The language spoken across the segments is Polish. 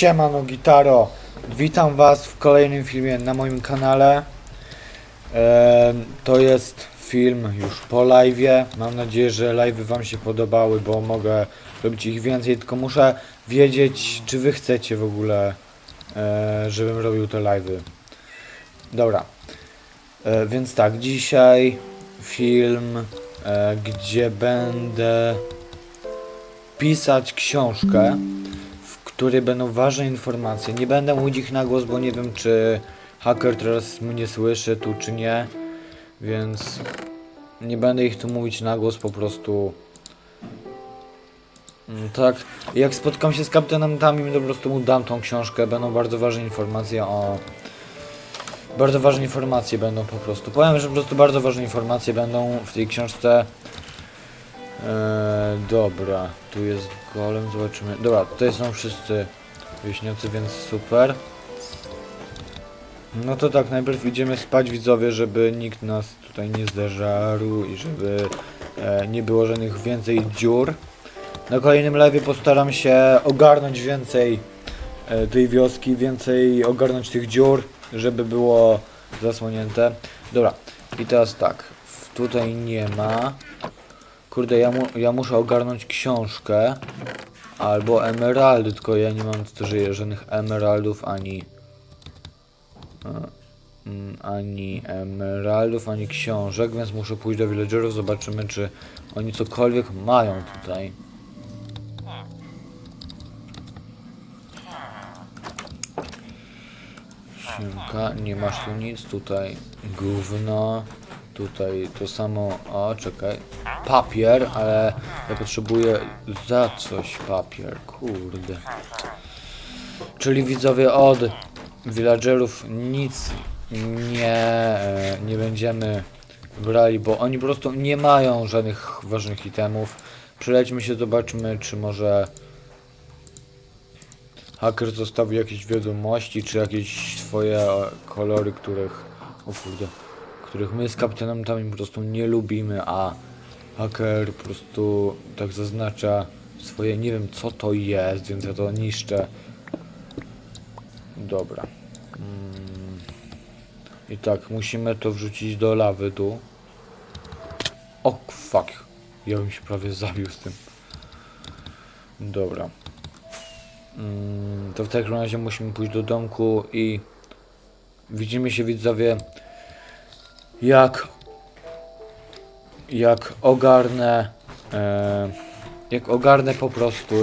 Siemano Gitaro, witam was w kolejnym filmie na moim kanale. To jest film już po live'ie. Mam nadzieję, że live'y wam się podobały, bo mogę robić ich więcej, tylko muszę wiedzieć, czy wy chcecie w ogóle, e, żebym robił te live'y. Dobra, e, więc tak, dzisiaj film, e, gdzie będę pisać książkę której będą ważne informacje. Nie będę mówić ich na głos, bo nie wiem, czy haker teraz mnie słyszy tu, czy nie. Więc nie będę ich tu mówić na głos, po prostu. Mm, Tak, jak spotkam się z kapitanem Tamim, to po prostu mu dam tą książkę. Będą bardzo ważne informacje o. Bardzo ważne informacje będą po prostu. Powiem, że po prostu bardzo ważne informacje będą w tej książce. Eee, dobra, tu jest golem, zobaczymy. Dobra, tutaj są wszyscy wieśniacy, więc super. No to tak, najpierw idziemy spać widzowie, żeby nikt nas tutaj nie zderzarł i żeby e, nie było żadnych więcej dziur. Na kolejnym live postaram się ogarnąć więcej e, tej wioski, więcej ogarnąć tych dziur, żeby było zasłonięte. Dobra, i teraz tak, tutaj nie ma. Kurde, ja, mu, ja muszę ogarnąć książkę albo emeraldy, tylko ja nie mam też żadnych emeraldów ani e, mm, ani emeraldów, ani książek, więc muszę pójść do villagerów, zobaczymy czy oni cokolwiek mają tutaj. Siemka, nie masz tu nic, tutaj gówno, tutaj to samo, o czekaj, papier, ale ja potrzebuję za coś papier, kurde. Czyli widzowie od villagerów nic nie, e, nie będziemy brali, bo oni po prostu nie mają żadnych ważnych itemów. Przylećmy się, zobaczmy, czy może haker zostawił jakieś wiadomości, czy jakieś swoje kolory, których, o kurde, których my z kapitanem tam po prostu nie lubimy, a haker po prostu tak zaznacza swoje, nie wiem co to jest, więc ja to niszczę. Dobra. Mm. I tak, musimy to wrzucić do lawy tu. O, fuck. Ja bym się prawie zabił z tym. Dobra. Mm, to w takim razie musimy pójść do domku i widzimy się widzowie jak jak ogarnę e, jak ogarnę po prostu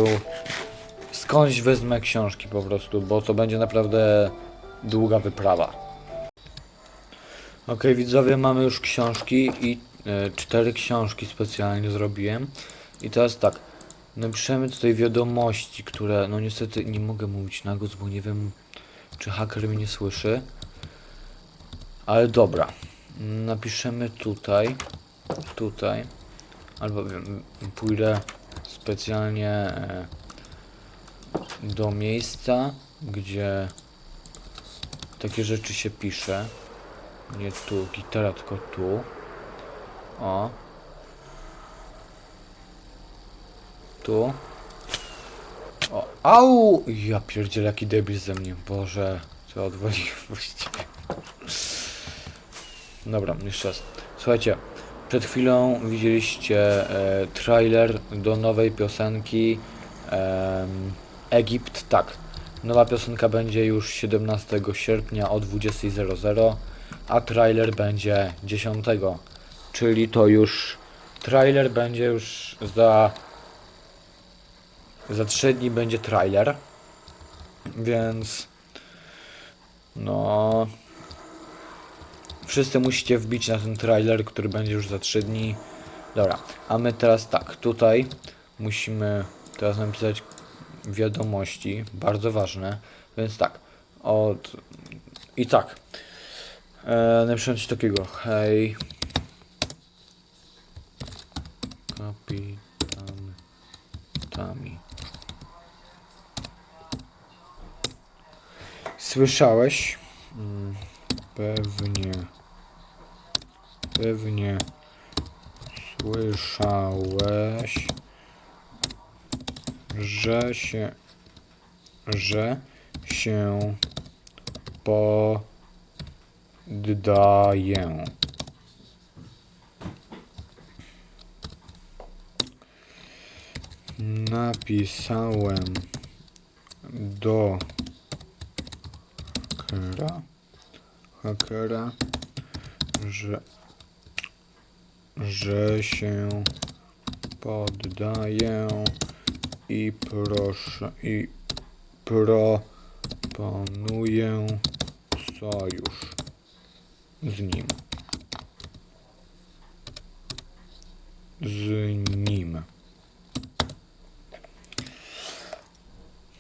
skądś wezmę książki po prostu, bo to będzie naprawdę długa wyprawa. Ok, widzowie, mamy już książki i e, cztery książki specjalnie zrobiłem. I teraz tak, napiszemy tutaj wiadomości, które, no niestety nie mogę mówić na głos, bo nie wiem, czy haker mnie nie słyszy. Ale dobra, napiszemy tutaj, tutaj, albo pójdę specjalnie e, do miejsca, gdzie takie rzeczy się pisze. Nie tu, gitara, tylko tu. O. Tu. O, au! Ja pierdzielę, jaki debil ze mnie. Boże, co odwaliłem właściwie. Dobra, jeszcze raz. Słuchajcie, przed chwilą widzieliście e, trailer do nowej piosenki em, Egipt. Tak, nowa piosenka będzie już 17 sierpnia o 20.00, a trailer będzie 10. Czyli to już trailer będzie już za za 3 dni będzie trailer. Więc no Wszyscy musicie wbić na ten trailer, który będzie już za 3 dni. Dobra, a my teraz tak, tutaj musimy teraz napisać wiadomości, bardzo ważne, więc tak, od... i tak, e, napiszę coś takiego, hej, kapitan Tami. Słyszałeś? Mm, Pewnie. Pewnie słyszałeś, że się że się poddaję. Napisałem do hakera, hakera że, że się poddaję i proszę i proponuję sojusz z nim. Z nim.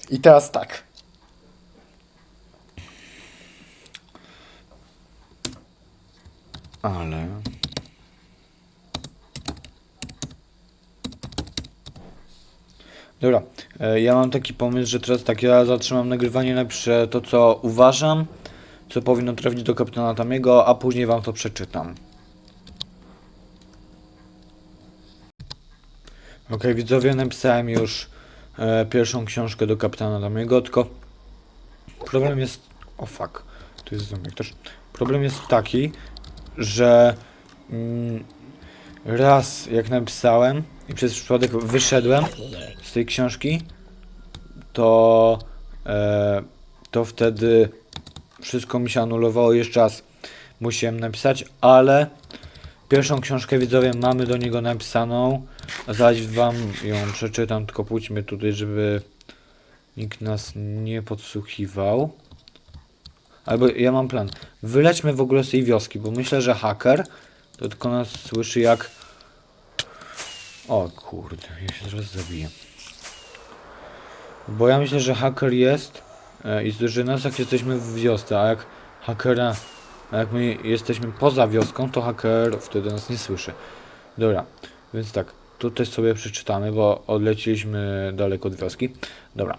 I teraz tak. Ale. Dobra, e, ja mam taki pomysł, że teraz tak, ja zatrzymam nagrywanie, napiszę to, co uważam, co powinno trafić do kapitana Tamiego, a później wam to przeczytam. Okej, widzowie, napisałem już e, pierwszą książkę do kapitana Tamiego, tylko problem jest... O fuck, tu jest zombie też. Problem jest taki, że mm, raz jak napisałem i przez przypadek wyszedłem z tej książki, to, e, to wtedy wszystko mi się anulowało. Jeszcze raz musiałem napisać, ale pierwszą książkę widzowie mamy do niego napisaną. Zaś wam ją przeczytam, tylko pójdźmy tutaj, żeby nikt nas nie podsłuchiwał. Albo ja mam plan. Wylećmy w ogóle z tej wioski, bo myślę, że haker to tylko nas słyszy jak... O kurde, ja się zaraz zabiję. Bo ja myślę, że haker jest e, i słyszy nas jak jesteśmy w wiosce, a jak hakera, a jak my jesteśmy poza wioską, to haker wtedy nas nie słyszy. Dobra, więc tak, tutaj sobie przeczytamy, bo odleciliśmy daleko od wioski. Dobra.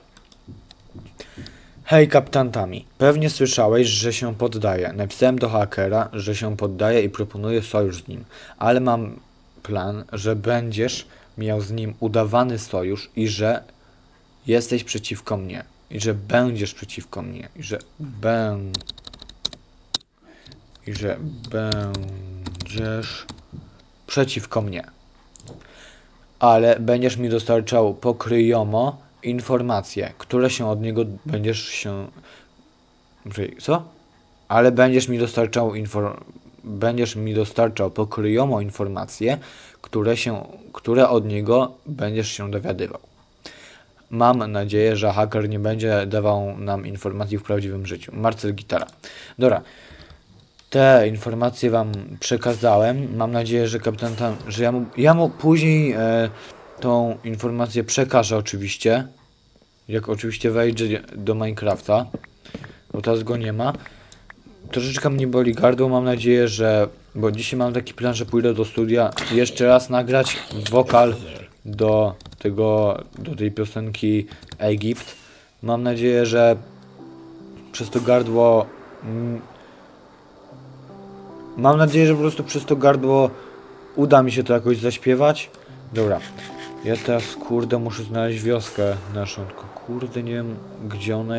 Hej kapitantami, pewnie słyszałeś, że się poddaję. Napisałem do hakera, że się poddaję i proponuję sojusz z nim, ale mam plan, że będziesz miał z nim udawany sojusz i że jesteś przeciwko mnie. I że będziesz przeciwko mnie. I że bę... I że będziesz przeciwko mnie. Ale będziesz mi dostarczał pokryjomo informacje, które się od niego będziesz się... Co? Ale będziesz mi dostarczał infor... będziesz mi dostarczał pokryjomo informacje, które się, które od niego będziesz się dowiadywał. Mam nadzieję, że haker nie będzie dawał nam informacji w prawdziwym życiu. Marcel Gitara. Dobra. Te informacje wam przekazałem. Mam nadzieję, że kapitan tam, że ja mu, ja mu później e, tą informację przekażę oczywiście. Jak oczywiście wejdzie do Minecrafta. Bo teraz go nie ma. Troszeczkę mnie boli gardło. Mam nadzieję, że. Bo dzisiaj mam taki plan, że pójdę do studia jeszcze raz nagrać wokal do tego, do tej piosenki Egipt. Mam nadzieję, że przez to gardło. mm, Mam nadzieję, że po prostu przez to gardło uda mi się to jakoś zaśpiewać. Dobra. Ja teraz kurde muszę znaleźć wioskę naszą, tylko kurde nie wiem gdzie ona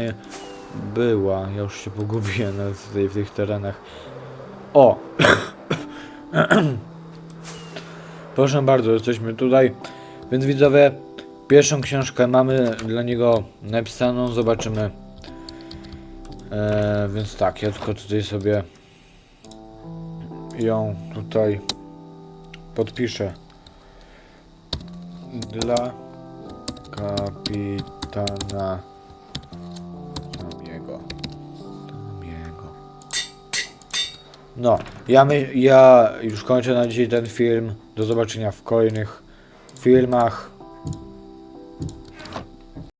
była. Ja już się pogubiłem tutaj w tych terenach. O! Proszę bardzo, jesteśmy tutaj. Więc widzowie, pierwszą książkę mamy dla niego napisaną, zobaczymy. Eee, więc tak, ja tylko tutaj sobie ją tutaj podpiszę. Dla kapitana No, ja, my, ja już kończę na dzisiaj ten film. Do zobaczenia w kolejnych filmach.